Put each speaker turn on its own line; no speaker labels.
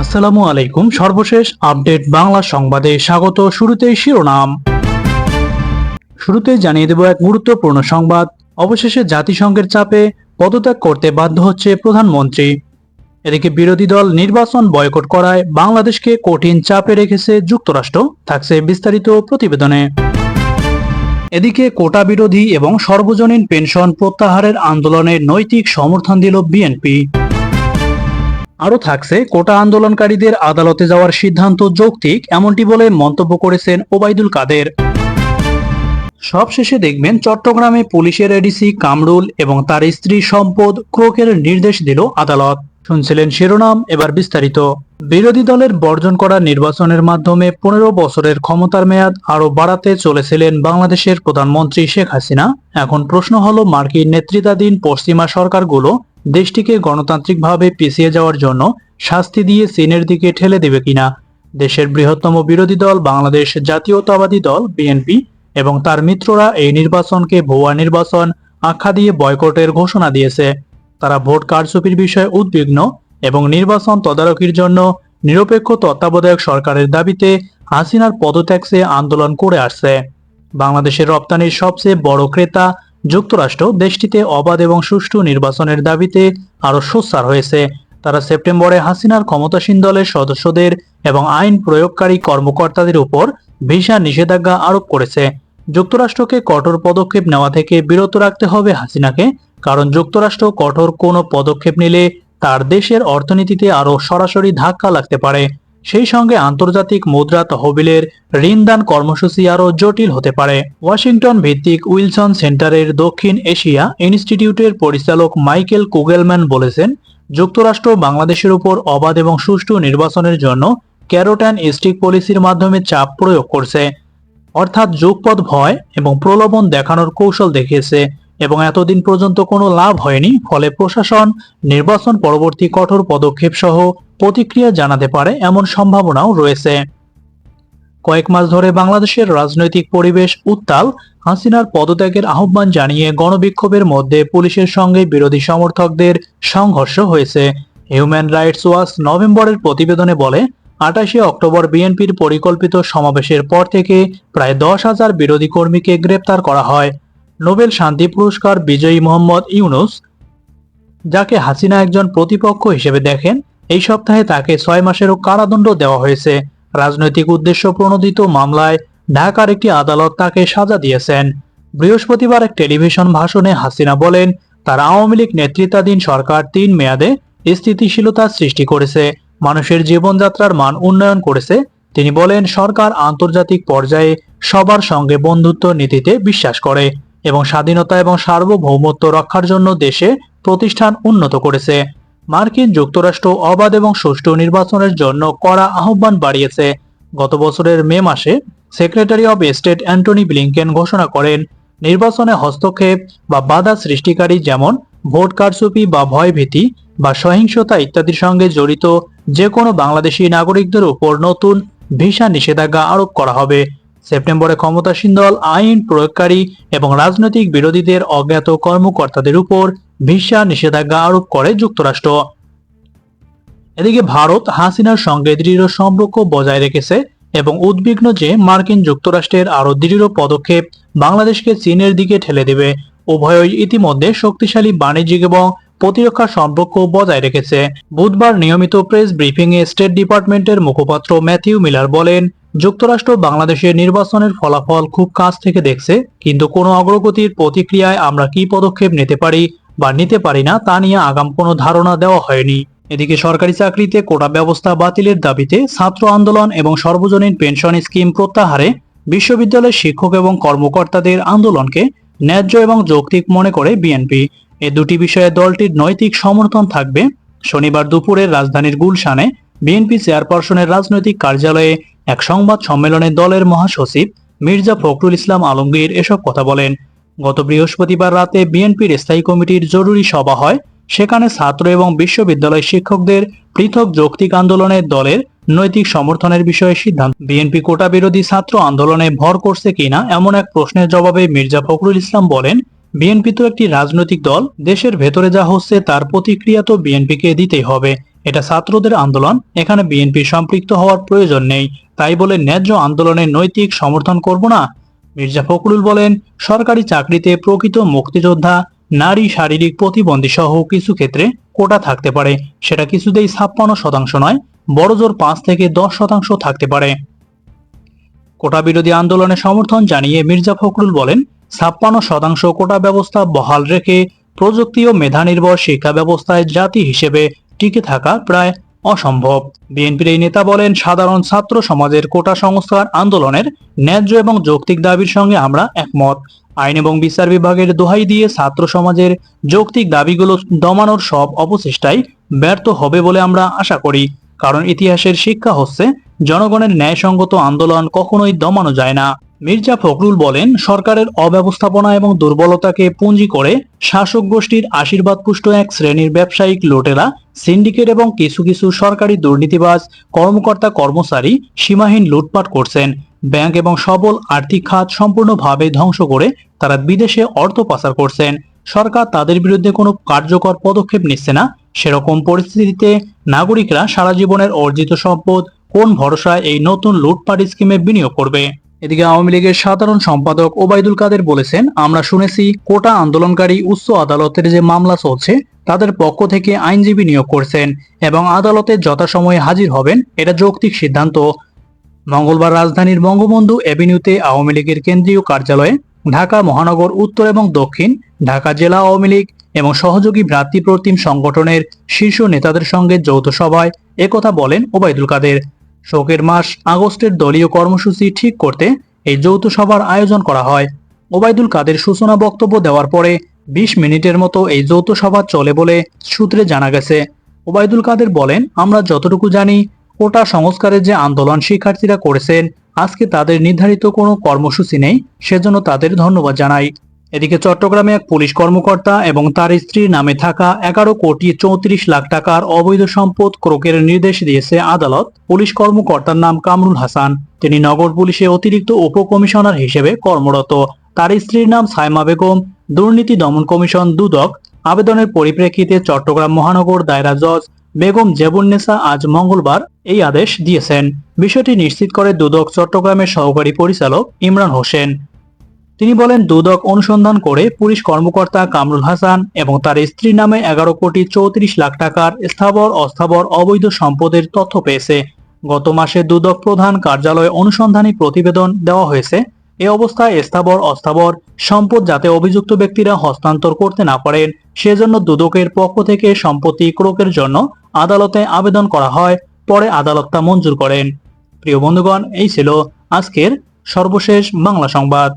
আসসালামু আলাইকুম। সর্বশেষ আপডেট বাংলা সংবাদে স্বাগত শুরুতেই শিরোনাম। শুরুতে জানিয়ে দেব এক গুরুত্বপূর্ণ সংবাদ। অবশেষে জাতিসংঘের চাপে পদত্যাগ করতে বাধ্য হচ্ছে প্রধানমন্ত্রী। এদিকে বিরোধী দল নির্বাচন বয়কট করায় বাংলাদেশকে কঠিন চাপে রেখেছে যুক্তরাষ্ট্র, থাকছে বিস্তারিত প্রতিবেদনে। এদিকে কোটা বিরোধী এবং সর্বজনীন পেনশন প্রত্যাহারের আন্দোলনে নৈতিক সমর্থন দিল বিএনপি। আরও থাকছে, কোটা আন্দোলনকারীদের আদালতে যাওয়ার সিদ্ধান্ত যৌক্তিক, এমনটি বলে মন্তব্য করেছেন ওবায়দুল কাদের। সবশেষে দেখবেন, চট্টগ্রামে পুলিশের এডিসি কামরুল এবং তার স্ত্রী সম্পদ ক্রোকের নির্দেশ দিল আদালত। শুনছিলেন শিরোনাম, এবার বিস্তারিত। বিরোধী দলের বর্জন করা নির্বাচনের মাধ্যমে পনেরো বছরের ক্ষমতার মেয়াদ আরও বাড়াতে চলেছিলেন বাংলাদেশের প্রধানমন্ত্রী শেখ হাসিনা। এখন প্রশ্ন হল, মার্কিন নেতৃত্বাধীন পশ্চিমা সরকারগুলো দেশটিকে গণতান্ত্রিকভাবে পিছিয়ে যাওয়ার জন্য শাস্তি দিয়ে চীনের দিকে ঠেলে দেবে কিনা? দেশের বৃহত্তম বিরোধী দল বাংলাদেশ জাতীয়তাবাদী দল, বিএনপি, এবং তার মিত্ররা এই নির্বাচনকে ভুয়া নির্বাচন আখ্যা দিয়ে বয়কটের ঘোষণা দিয়েছে। তারা ভোট কারচুপির বিষয়ে উদ্বিগ্ন এবং নির্বাচন তদারকির জন্য নিরপেক্ষ তত্ত্বাবধায়ক সরকারের দাবিতে হাসিনার পদত্যাগ আন্দোলন করে আসছে। বাংলাদেশের রপ্তানির সবচেয়ে বড় ক্রেতা যুক্তরাষ্ট্র দেশটিতে অবাধ এবং সুষ্ঠু নির্বাচনের দাবিতে আরও সোচ্চার হয়েছে। তারা সেপ্টেম্বরে হাসিনার ক্ষমতাসীন দলের সদস্যদের এবং আইন প্রয়োগকারী কর্মকর্তাদের উপর ভিসা নিষেধাজ্ঞা আরোপ করেছে। যুক্তরাষ্ট্রকে কঠোর পদক্ষেপ নেওয়া থেকে বিরত রাখতে হবে হাসিনাকে কারণ যুক্তরাষ্ট্র কঠোর কোনো পদক্ষেপ নিলে তার দেশের অর্থনীতিতে আরও সরাসরি ধাক্কা লাগতে পারে। সেই সঙ্গে আন্তর্জাতিক মুদ্রা তহবিলের ঋণদান কর্মসূচি আরও জটিল হতে পারে। ওয়াশিংটন ভিত্তিক উইলসন সেন্টারের দক্ষিণ এশিয়া ইনস্টিটিউটের পরিচালক মাইকেল কুগেলম্যান বলেছেন, যুক্তরাষ্ট্র বাংলাদেশের উপর অবাধ এবং সুষ্ঠু নির্বাচনের জন্য ক্যারোট্যান স্টিক পলিসির মাধ্যমে চাপ প্রয়োগ করছে। অর্থাৎ যুগপথ ভয় এবং প্রলোভন দেখানোর কৌশল দেখিয়েছে। এবং এতদিন পর্যন্ত কোনো লাভ হয়নি, ফলে প্রশাসন, নির্বাচন পরবর্তী কঠোর পদক্ষেপ সহ প্রতিক্রিয়া জানাতে পারে এমন সম্ভাবনাও রয়েছে। কয়েক মাস ধরে বাংলাদেশের রাজনৈতিক পরিবেশ উত্তাল, হাসিনার পদত্যাগের আহ্বান জানিয়ে গণবিক্ষোভের মধ্যে পুলিশের সঙ্গে বিরোধী সমর্থকদের সংঘর্ষ হয়েছে। হিউম্যান রাইটস ওয়াচ নভেম্বরের প্রতিবেদনে বলে, আটাশে অক্টোবর বিএনপির পরিকল্পিত সমাবেশের পর থেকে প্রায় দশ হাজার বিরোধী কর্মীকে গ্রেপ্তার করা হয়। নোবেল শান্তি পুরস্কার বিজয়ী মোহাম্মদ ইউনুস, যাকে হাসিনা একজন প্রতিপক্ষ হিসেবে দেখেন, এই সপ্তাহে তাকে ছয় মাসেরও কারাদণ্ড দেওয়া হয়েছে। রাজনৈতিক উদ্দেশ্য প্রণোদিত মামলায় ঢাকার একটি আদালত তাকে সাজা দিয়েছেন। বৃহস্পতিবার এক টেলিভিশন ভাষণে হাসিনা বলেন, তার আওয়ামী লীগ নেতৃত্বাধীন সরকার তিন মেয়াদে স্থিতিশীলতা সৃষ্টি করেছে, মানুষের জীবনযাত্রার মান উন্নয়ন করেছে। তিনি বলেন, সরকার আন্তর্জাতিক পর্যায়ে সবার সঙ্গে বন্ধুত্ব নীতিতে বিশ্বাস করে। এবং স্বাধীনতা এবং সার্বভৌমত্ব রক্ষার জন্য দেশে প্রতিষ্ঠান উন্নত করেছে। মার্কিন যুক্তরাষ্ট্র অবাধ এবং সুষ্ঠু নির্বাচনের জন্য কড়া আহ্বান বাড়িয়েছে। গত বছরের মে মাসে secretary of state Antony Blinken ঘোষণা করেন, নির্বাচনে হস্তক্ষেপ বা বাধা সৃষ্টিকারী যেমন ভোট কারচুপি বা ভয়ভীতি বা সহিংসতা ইত্যাদির সঙ্গে জড়িত যে কোনো বাংলাদেশি নাগরিকদের উপর নতুন ভিসা নিষেধাজ্ঞা আরোপ করা হবে। সেপ্টেম্বরে ক্ষমতাসীন দল, আইন প্রয়োগকারী এবং রাজনৈতিক বিরোধীদের অজ্ঞাত কর্মকর্তাদের উপর ভিসা নিষেধাজ্ঞা আরোপ করে যুক্তরাষ্ট্র। এদিকে ভারত হাসিনার সঙ্গে দৃঢ় সম্পর্ক বজায় রেখেছে এবং উদ্বিগ্ন যে মার্কিন যুক্তরাষ্ট্রের আরও দৃঢ় পদক্ষেপ বাংলাদেশকে চীনের দিকে ঠেলে দেবে, উভয়ই ইতিমধ্যে শক্তিশালী বাণিজ্যিক এবং প্রতিরক্ষা সম্পর্ক বজায় রেখেছে। বুধবার নিয়মিত প্রেস ব্রিফিংয়ে স্টেট ডিপার্টমেন্টের মুখপাত্র ম্যাথিউ মিলার বলেন যুক্তরাষ্ট্র বাংলাদেশের নির্বাচনের ফলাফল খুব কাছ থেকে দেখছে, কিন্তু কোনো অগ্রগতির প্রতিক্রিয়ায় আমরা কি পদক্ষেপ নিতে পারি বা নিতে পারি না তা নিয়ে আগাম কোনো ধারণা দেওয়া হয়নি। এদিকে সরকারি চাকরিতে কোটা ব্যবস্থা বাতিলের দাবিতে ছাত্র আন্দোলন এবং সর্বজনীন পেনশন স্কিম প্রত্যাহারে বিশ্ববিদ্যালয়ের শিক্ষক এবং কর্মকর্তাদের আন্দোলনকে ন্যায্য এবং যৌক্তিক মনে করে বিএনপি। এ দুটি বিষয়ে দলটির নৈতিক সমর্থন থাকবে। শনিবার দুপুরে রাজধানীর গুলশানে বিএনপি চেয়ারপারসনের রাজনৈতিক কার্যালয়ে এক সংবাদ সম্মেলনে দলের মহাসচিব মির্জা ফখরুল ইসলাম আলমগীর এসব কথা বলেন। গত বৃহস্পতিবার রাতে বিএনপির স্থায়ী কমিটির জরুরি সভা হয়, সেখানে ছাত্র এবং বিশ্ববিদ্যালয় শিক্ষকদের পৃথক যৌক্তিক আন্দোলনে দলের নৈতিক সমর্থনের বিষয়ে সিদ্ধান্ত। বিএনপি কোটা বিরোধী ছাত্র আন্দোলনে ভর করছে কিনা এমন এক প্রশ্নের জবাবে মির্জা ফখরুল ইসলাম বলেন, বিএনপি তো একটি রাজনৈতিক দল, দেশের ভেতরে যা হচ্ছে তার প্রতিক্রিয়া তো বিএনপিকে দিতেই হবে। এটা ছাত্রদের আন্দোলন, এখানে বিএনপি সম্পৃক্ত হওয়ার প্রয়োজন নেই। তাই বলে ন্যায্য আন্দোলনের নৈতিক সমর্থন করব না। মির্জা ফখরুল বলেন, সরকারি চাকরিতে প্রকৃত মুক্তিযোদ্ধা, নারী শারীরিক প্রতিবন্ধী সহ কিছু ক্ষেত্রে কোটা থাকতে পারে। সেটা কিছুতেই ছাপ্পান্ন শতাংশ নয়, বড়জোর পাঁচ থেকে দশ শতাংশ থাকতে পারে। কোটা বিরোধী আন্দোলনে সমর্থন জানিয়ে মির্জা ফখরুল বলেন, ছাপ্পান্ন শতাংশ কোটা ব্যবস্থা বহাল রেখে প্রযুক্তি ও মেধা নির্ভর শিক্ষা ব্যবস্থায় জাতি হিসেবে টিকে থাকা প্রায় অসম্ভব। বিএনপির এই নেতা বলেন, সাধারণ ছাত্র সমাজের কোটা সংস্কার আন্দোলনের ন্যায্য এবং যৌক্তিক দাবির সঙ্গে আমরা একমত। আইন এবং বিচার বিভাগের দোহাই দিয়ে ছাত্র সমাজের যৌক্তিক দাবিগুলো দমানোর সব অপচেষ্টাই ব্যর্থ হবে বলে আমরা আশা করি। কারণ ইতিহাসের শিক্ষা হচ্ছে, জনগণের ন্যায়সঙ্গত আন্দোলন কখনোই দমানো যায় না। মির্জা ফখরুল বলেন, সরকারের অব্যবস্থাপনা এবং দুর্বলতাকে পুঁজি করে শাসক গোষ্ঠীর আশীর্বাদ পুষ্ট এক শ্রেণির ব্যবসায়িক লোটেরা, সিন্ডিকেট এবং কিছু কিছু সরকারি দুর্নীতিবাজ কর্মকর্তা কর্মচারী সীমাহীন লুটপাট করছেন। ব্যাংক এবং সবল আর্থিক খাত সম্পূর্ণভাবে ধ্বংস করে তারা বিদেশে অর্থ পাচার করছেন। সরকার তাদের বিরুদ্ধে কোনো কার্যকর পদক্ষেপ নিচ্ছে না। সেরকম পরিস্থিতিতে নাগরিকরা সারা জীবনের অর্জিত সম্পদ কোন ভরসায় এই নতুন লুটপাট স্কিমে বিনিয়োগ করবে? এদিকে আওয়ামী লীগের সাধারণ সম্পাদক ওবায়দুল কাদের বলেছেন, আমরা শুনেছি কোটা আন্দোলনকারী উচ্চ আদালতের যে মামলা চলছে, তাদের পক্ষ থেকে আইনজীবী নিয়োগ করছেন এবং আদালতে যথাসময়ে হাজির হবেন, এটা যৌক্তিক সিদ্ধান্ত। মঙ্গলবার রাজধানীর বঙ্গবন্ধু এভিনিউতে আওয়ামী লীগের কেন্দ্রীয় কার্যালয়ে ঢাকা, মহানগর, উত্তর এবং দক্ষিণ, ঢাকা জেলা আওয়ামী লীগ এবং সহযোগী ভ্রাতৃপ্রতিম সংগঠনের শীর্ষ নেতাদের সঙ্গে যৌথ সভায় একথা বলেন ওবায়দুল কাদের। শোকের মাস আগস্টের দলীয় কর্মসূচি ঠিক করতে এই যৌথ সভার আয়োজন করা হয়। ওবায়দুল কাদের সূচনা বক্তব্য দেওয়ার পরে বিশ মিনিটের মতো এই যৌথ সভা চলে বলে সূত্রে জানা গেছে। ওবায়দুল কাদের বলেন, আমরা যতটুকু জানি, কোটা সংস্কারের যে আন্দোলন শিক্ষার্থীরা করেছেন, আজকে তাদের নির্ধারিত কোনো কর্মসূচি নেই, সেজন্য তাদের ধন্যবাদ জানাই। এদিকে চট্টগ্রামে এক পুলিশ কর্মকর্তা এবং তার স্ত্রীর নামে থাকা এগারো কোটি চৌত্রিশ লাখ টাকার অবৈধ সম্পদ ক্রোকের নির্দেশ দিয়েছে আদালত। পুলিশ কর্মকর্তার নাম কামরুল হাসান। তিনি নগর পুলিশে অতিরিক্ত উপকমিশনার হিসেবে কর্মরত। তার স্ত্রীর নাম সাইমা বেগম। দুর্নীতি দমন কমিশন দুদক। আবেদনের পরিপ্রেক্ষিতে চট্টগ্রাম মহানগর দায়রা জজ বেগম জেবুন্নেসা আজ মঙ্গলবার এই আদেশ দিয়েছেন। বিষয়টি নিশ্চিত করে দুদক চট্টগ্রামের সহকারী পরিচালক ইমরান হোসেন। তিনি বলেন, দুদক অনুসন্ধান করে পুলিশ কর্মকর্তা কামরুল হাসান এবং তার স্ত্রীর নামে এগারো কোটি চৌত্রিশ লাখ টাকার স্থাবর অস্থাবর অবৈধ সম্পদের তথ্য পেয়েছে। গত মাসে দুদক প্রধান কার্যালয়ে অনুসন্ধানী প্রতিবেদন দেওয়া হয়েছে। এ অবস্থায় স্থাবর অস্থাবর সম্পদ যাতে অভিযুক্ত ব্যক্তিরা হস্তান্তর করতে না পারেন, সেজন্য দুদকের পক্ষ থেকে সম্পত্তি ক্রোকের জন্য আদালতে আবেদন করা হয়, পরে আদালত তা মঞ্জুর করেন। প্রিয় বন্ধুগণ, এই ছিল আজকের সর্বশেষ বাংলা সংবাদ।